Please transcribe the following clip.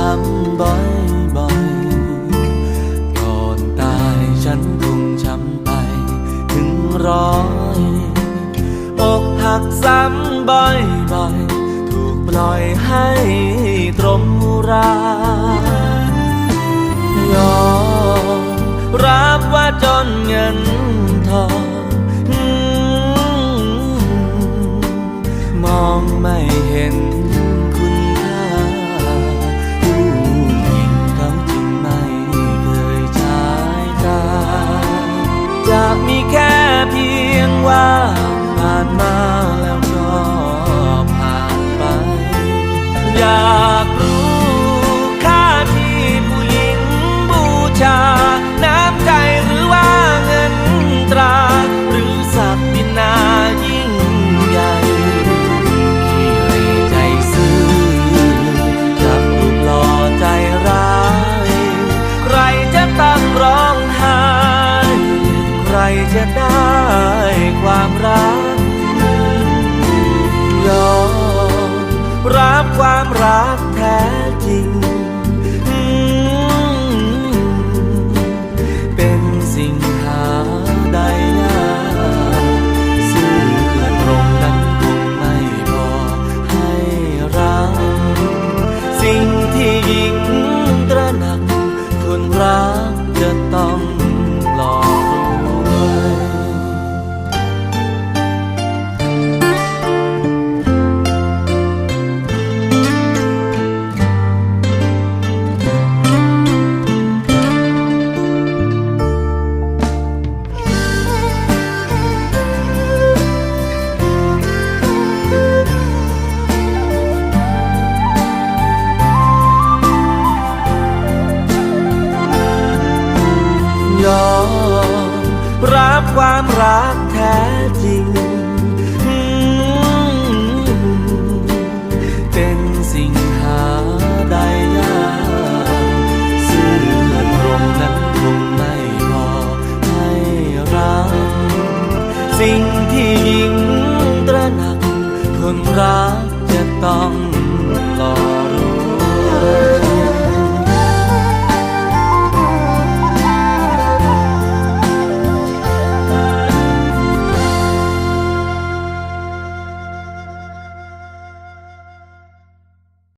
จริงช้ำบ่อยๆก่อนตายฉันคงช้ำไป ถึงร้อยอกหักซ้ำบ่อยๆถูกปล่อยให้ตรมรายอมรับว่าจนเงินทองมองไม่เห็น รักแท้จริง เป็นสิ่งหาได้ยากซื่อตรงนั้นคงไม่พอให้รัก สิ่งที่ยิ่ง รับความรักแท้จริง เป็นสิ่งหาได้ยากซื่อตรงนั้นคงไม่พอให้รัก สิ่งที่ยิ่งตระหนักคนรักจะต้อง